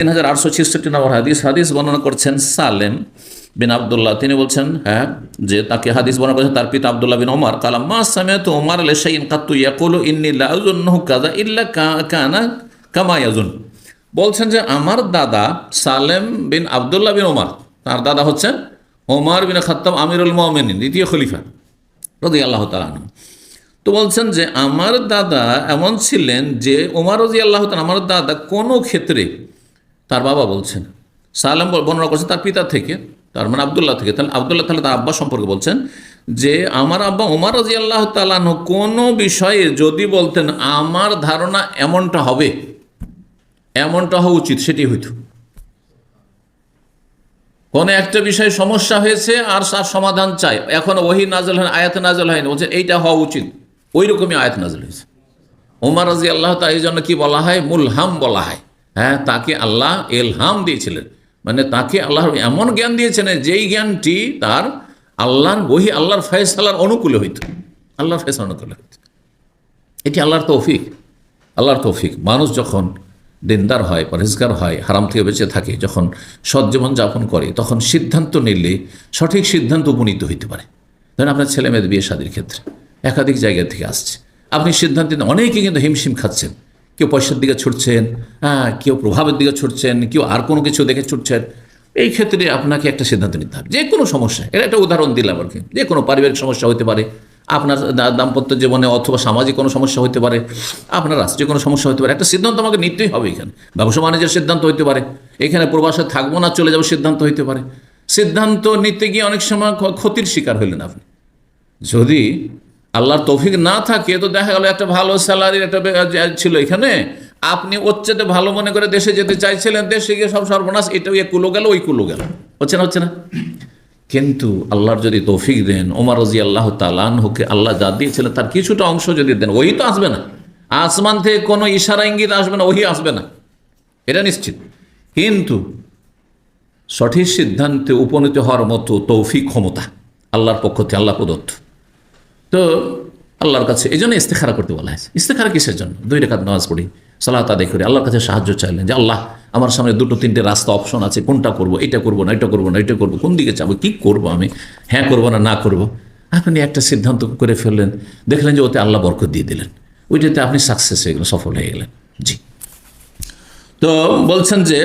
তিন হাজার আটশো ছেষট্টি নম্বর হাদিস হাদিস বর্ণনা করছেন সালেম বিন আবদুল্লাহ। তিনি বলছেন হ্যাঁ যে তাকে হাদিস বর্ণনা করেছেন তার পিতা আবদুল্লাহ বিন ওমর। কালাম মা সামিয়াত ওমর লেশাইন কাত্তু ইয়াকুলু ইন্নি লা আযুন্নহু কাযা ইল্লা কানা কামা ইয়াজুন। বলছেন যে, আমার দাদা সালেম বিন আবদুল্লাহ বিন ওমর, তার দাদা হচ্ছেন ওমর বিন খাত্তাব আমিরুল মুমিনিন, দ্বিতীয় খলিফা রাদিয়াল্লাহু তাআলা আনহু। তো বলছেন যে, আমার দাদা এমন ছিলেন যে, ওমর রাজি আল্লাহ আমার দাদা কোনো ক্ষেত্রে তার বাবা বলছেন। সালাম বর্ণনা করছেন তার পিতা থেকে, তার মানে আবদুল্লাহ থেকে। তাহলে আবদুল্লাহ তাহলে তার আব্বা সম্পর্কে বলছেন যে, আমার আব্বা ওমর রাজি আল্লাহ তালান কোনো বিষয়ে যদি বলতেন আমার ধারণা এমনটা হবে, এমনটা হওয়া উচিত সেটি হইতো। কোনো একটা বিষয়ে সমস্যা হয়েছে আর তার সমাধান চাই। এখন ওহি নাজল হয় আয়াত নাজল হয়নি, বলছে এইটা হওয়া উচিত। ওই রকমই আয়াত নাজল হয়েছে। ওমর রাজি আল্লাহ তা এই জন্য কি বলা হয়? মুলহাম বলা হয়। হ্যাঁ তাকে আল্লাহ এলহাম দিয়েছিলেন। মানে তাকে আল্লাহ এমন জ্ঞান দিয়েছেন যেই জ্ঞানটি তার আল্লাহর বহি আল্লাহর ফয়সালার অনুকূলে হইত। আল্লাহর ফয়সাল অনুকূলে হইত। এটি আল্লাহর তৌফিক। আল্লাহর তৌফিক। মানুষ যখন দিনদার হয় পরেজগার হয়, হারাম থেকে বেঁচে থাকে, যখন সজ্জীবন যাপন করে, তখন সিদ্ধান্ত নিলে সঠিক সিদ্ধান্ত উপনীত হইতে পারে। ধরেন আপনার ছেলে মেয়েদের বিয়ে শাদির ক্ষেত্রে, একাধিক জায়গা থেকে আসছে। আপনি সিদ্ধান্ত নিতে অনেকেই কিন্তু হিমশিম খাচ্ছেন। কেউ পয়সার দিকে ছুটছেন হ্যাঁ কেউ প্রভাবের দিকে ছুটছেন, কেউ আর কোনো কিছু দেখে ছুটছেন, এই ক্ষেত্রে আপনাকে একটা সিদ্ধান্ত নিতে হবে। যে কোনো সমস্যা, এটা একটা উদাহরণ দিলাম আর কি। যে কোনো পারিবারিক সমস্যা হতে পারে, আপনার দাম্পত্য জীবনে অথবা সামাজিক কোনো সমস্যা হতে পারে, আপনার রাষ্ট্রীয় কোনো সমস্যা হতে পারে, একটা সিদ্ধান্ত আমাকে নিতেই হবে এখানে। ব্যবসা বাণিজ্যের সিদ্ধান্ত হতে পারে, এখানে প্রবাসে থাকব না, চলে যাব সিদ্ধান্ত হতে পারে। সিদ্ধান্ত নিতে গিয়ে অনেক সময় ক্ষতির শিকার হইলেন আপনি। যদি আল্লাহর তৌফিক না থাকে তো দেখা গেল একটা ভালো স্যালারির একটা ছিল এখানে। আপনি ওর চেয়ে ভালো মনে করে দেশে যেতে চাইছিলেন, দেশে গিয়ে সব সর্বনাশ এটা ওই কুলো গেল, ওই কুলো গেল। হচ্ছে না হচ্ছে না? কিন্তু আল্লাহর যদি তৌফিক দেন ওমর রাজি আল্লাহ তালানহুকে আল্লাহ যা দিয়েছিলেন তার কিছুটা অংশ যদি দেন, ওই তো আসবে না। আসমান থেকে কোনো ইশারা ইঙ্গিত আসবে না, ওই আসবে না। এটা নিশ্চিত। কিন্তু সঠিক সিদ্ধান্তে উপনীত হওয়ার মতো তৌফিক ক্ষমতা আল্লাহর পক্ষ থেকে, আল্লাহ প্রদত্ত। তো আল্লাহর কাছে এই জন্য ইস্তেখারা করতে বলা হয়েছে। ইস্তেখারা কিসের জন্য? দুই রেখাত নামাজ পড়ি, সালাত আদায় করে। আল্লাহর কাছে সাহায্য চাইলেন যে, আল্লাহ, আমার সামনে দুটো, তিনটে রাস্তা অপশন আছে, কোনটা করব এটা করব না এটা করব না এটা করব, কোন দিকে যাব, কী করব আমি? হ্যাঁ করব না না করব? আপনি একটা সিদ্ধান্ত করে ফেললেন, দেখলেন যে, ওতে আল্লাহ বরকত দিয়ে দিলেন। ওইটাতে আপনি সাকসেস হয়ে গেলেন, সফল হয়ে গেলেন। জি। তো বলছেন যে,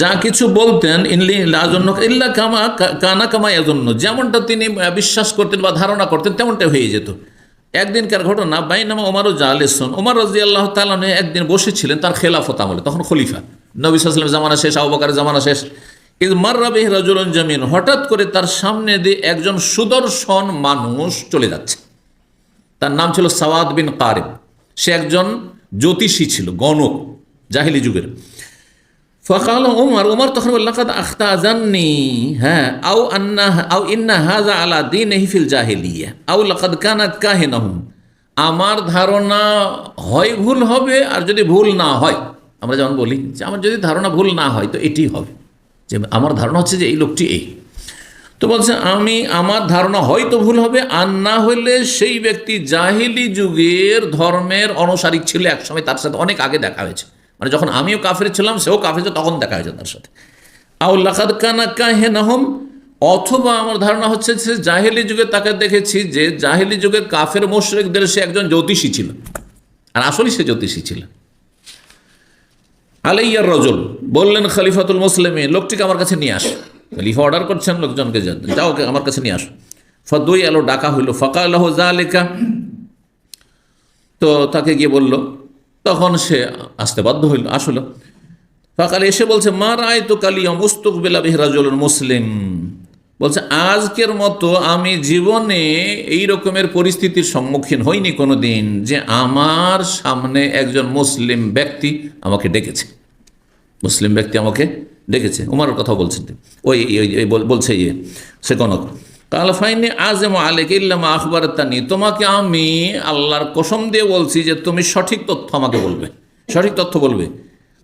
যা কিছু বলতেন ইনলি লাজন্য ইল্লা কামা কানা কামা এজন্য যেমনটা তিনি বিশ্বাস করতেন বা ধারণা করতেন, তেমনটা হয়ে যেত। একদিনকার ঘটনা, বাইনামা ওমারও জালেসন ওমর রাজি আল্লাহ তালনে একদিন বসেছিলেন তার খেলাফত আমলে, তখন খলিফা। নবী সাল্লাম জামানা শেষ আবুবাকারের জামানা শেষ। ইজ মার্রাবিহ রাজুলন জামিন হঠাৎ করে তার সামনে দিয়ে একজন সুদর্শন মানুষ চলে যাচ্ছে। তার নাম ছিল সাওয়াদ বিন কারিব সে একজন জ্যোতিষী ছিল, গণক। জাহিলি যুগের। ফকাল ওমর ওমর তখন বলল, লাকাদ আখতাজান্নি হ্যাঁ আও আন্না, আও ইন্না হাজা আলা দিন হিফিল জাহিলিয়া, আও লাকাদ কানাত কাহিনাহুম। আমার ধারণা হয় ভুল হবে, আর যদি ভুল না হয়, আমরা যেমন বলি যে আমার যদি ধারণা ভুল না হয়, তো এটি হবে। যে আমার ধারণা হচ্ছে যে এই লোকটি এই। তো বলছে, আমি, আমার ধারণা হয়তো ভুল হবে, আর না হলে সেই ব্যক্তি জাহিলি যুগের ধর্মের অনুসারী ছিল একসময়, তার সাথে অনেক আগে দেখা হয়েছে। মানে যখন আমিও কাফের ছিলাম, সেও কাফের ছিল, তখন দেখা হয়েছে তার সাথে। আউল্লাখাদ কানা কাহে নাহম অথবা আমার ধারণা হচ্ছে যে জাহেলি যুগে তাকে দেখেছি যে জাহেলি যুগের কাফের মোশরেকদের সে একজন জ্যোতিষী ছিল। আর আসলেই সে জ্যোতিষী ছিল। আলাইয়ার রজল বললেন, খালিফাতুল মুসলিমে লোকটিকে আমার কাছে নিয়ে আসো। খলিফা অর্ডার করছেন, লোকজনকে যাও আমার কাছে নিয়ে আসো। ফদুই আলো ডাকা হইল। ফকা আল্লাহ জালেকা তো তাকে গিয়ে বলল তখন সে আসতে বাধ্য হইল, আসলো। ফাকালে এসে বলছে, মা রায় তো কালিয়া মুস্তুক বেলা বিহরাজুল মুসলিম। বলছে, আজকের মতো আমি জীবনে এই রকমের পরিস্থিতির সম্মুখীন হইনি কোনো দিন যে আমার সামনে একজন মুসলিম ব্যক্তি আমাকে ডেকেছে। মুসলিম ব্যক্তি আমাকে ডেকেছে। উমার কথা বলছেন ওই বলছে ইয়ে সে কনক। কালফাইনি আজম আলেক ইল্লামা আখবর তানি তোমাকে আমি আল্লাহর কসম দিয়ে বলছি যে তুমি সঠিক তথ্য আমাকে বলবে। সঠিক তথ্য বলবে।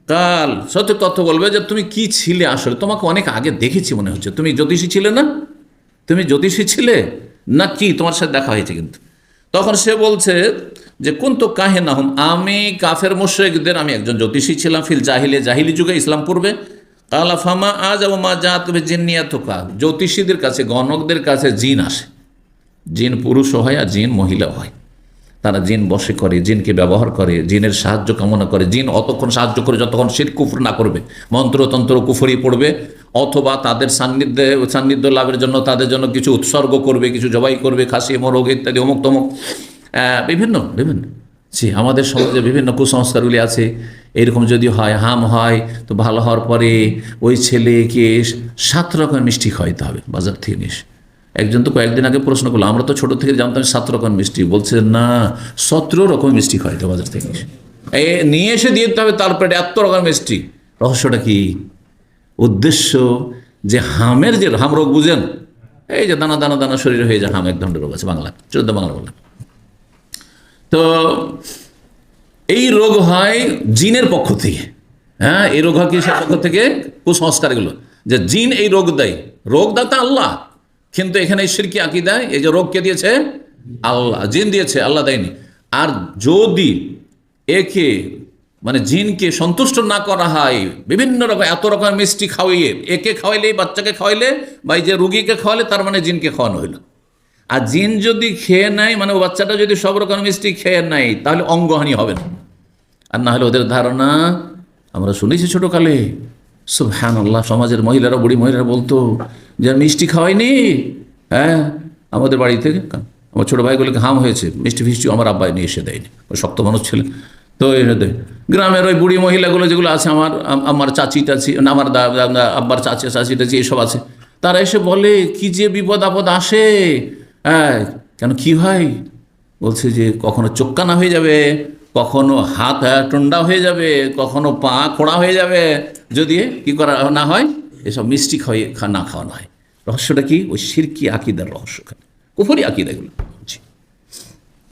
কাল সঠিক তথ্য বলবে যে তুমি কি ছিলে আসলে। তোমাকে অনেক আগে দেখেছি মনে হচ্ছে। তুমি জ্যোতিষী ছিলে না? তুমি জ্যোতিষী ছিলে? না কি? তোমার সাথে দেখা হয়েছে কিন্তু। তখন সে বলছে যে কোন তো কাহে না হম আমি কাফের মুশ্রেকদের, আমি একজন জ্যোতিষী ছিলাম ফিল জাহিলে জাহিলি যুগে ইসলাম পূর্বে। কালা ফামা আজ ও মা যা তুমি জিন্নিয়া তো কা জ্যোতিষীদের কাছে, গণকদের কাছে জিন আসে। জিন পুরুষও হয় আর জিন মহিলা হয়। তারা জিন বসে করে, জিনকে ব্যবহার করে, জিনের সাহায্য কামনা করে। জিন অতক্ষণ সাহায্য করে, যতক্ষণ শির কুফর না করবে। মন্ত্রতন্ত্র কুফরি পড়বে, অথবা তাদের সান্নিধ্যে, সান্নিধ্য লাভের জন্য তাদের জন্য কিছু উৎসর্গ করবে, কিছু জবাই করবে, খাসি, মোরগ ইত্যাদি অমুক তমুক বিভিন্ন বিভিন্ন। জি, আমাদের সমাজে বিভিন্ন কুসংস্কারগুলি আছে। এরকম যদি হয়, হাম হয়, তো ভালো হওয়ার পরে ওই ছেলেকে সাত রকমের মিষ্টি খাওয়াইতে হবে, বাজার থেকে নিস। একজন তো কয়েকদিন আগে প্রশ্ন করল, আমরা তো ছোট থেকে জানতাম সাত রকম মিষ্টি। বলছে, না, সতেরো রকম মিষ্টি খাওয়াইতে হবে বাজার থেকে এ, নিয়ে এসে দিয়ে দিতে হবে তার পেটে এত রকম মিষ্টি। রহস্যটা কি? উদ্দেশ্য যে হামের যে, হাম রোগ বুঝেন? এই যে দানা দানা দানা শরীর হয়ে যায়, হাম এক ধরনের রোগ আছে বাংলা চোদ্দ বাংলা। বললাম তো এই রোগ হয় জিনের পক্ষ থেকে। হ্যাঁ এই রোগ হয় কিসের পক্ষ থেকে? কুসংস্কার এগুলো যে জিন এই রোগ দেয়। রোগ দাতা আল্লাহ। কিন্তু এখানে সিরকি আঁকি দেয় এই যে রোগ কে দিয়েছে? আল্লাহ। জিন দিয়েছে, আল্লাহ দেয়নি। আর যদি একে মানে জিনকে সন্তুষ্ট না করা হয়, বিভিন্ন রকম, এত রকম মিষ্টি খাওয়াইয়ে, একে খাওয়াইলে বাচ্চাকে খাওয়াইলে বা এই যে রুগীকে খাওয়ালে, তার মানে জিনকে খাওয়ানো হইল। আর জিন যদি খেয়ে নেয় মানে বাচ্চাটা যদি সব রকম মিষ্টি খেয়ে নেয় তাহলে অঙ্গহানি হবে না। আর না হলে ওদের ধারণা, আমরা শুনেছি ছোটোকালে সুবহান আল্লাহ সমাজের মহিলারা, বুড়ি মহিলারা বলতো যে মিষ্টি খাওয়াইনি হ্যাঁ আমাদের বাড়ি থেকে, আমার ছোটো ভাইগুলোকে হাম হয়েছে, মিষ্টি ফিষ্টি আমার আব্বাই নিয়ে এসে দেয়নি শক্ত মানুষ ছিলেন তো দেয় গ্রামের ওই বুড়ি মহিলাগুলো যেগুলো আছে, আমার আমার চাচি টাচি আমার আব্বার চাচি চাচি টাচি, এসব আছে। তারা এসে বলে, কি যে বিপদ আপদ আসে হ্যাঁ কেন কি হয়? বলছে যে কখনো চোক্কানা হয়ে যাবে, কখনো হাত টন্ডা হয়ে যাবে, কখনো পা খোড়া হয়ে যাবে। যদি কি করা না হয়, এসব মিষ্টি খাওয়াই না খাওয়ানো হয় রহস্যটা কি? ওই সিরকি আকিদার রহস্য কুফরি আকিদা এগুলো।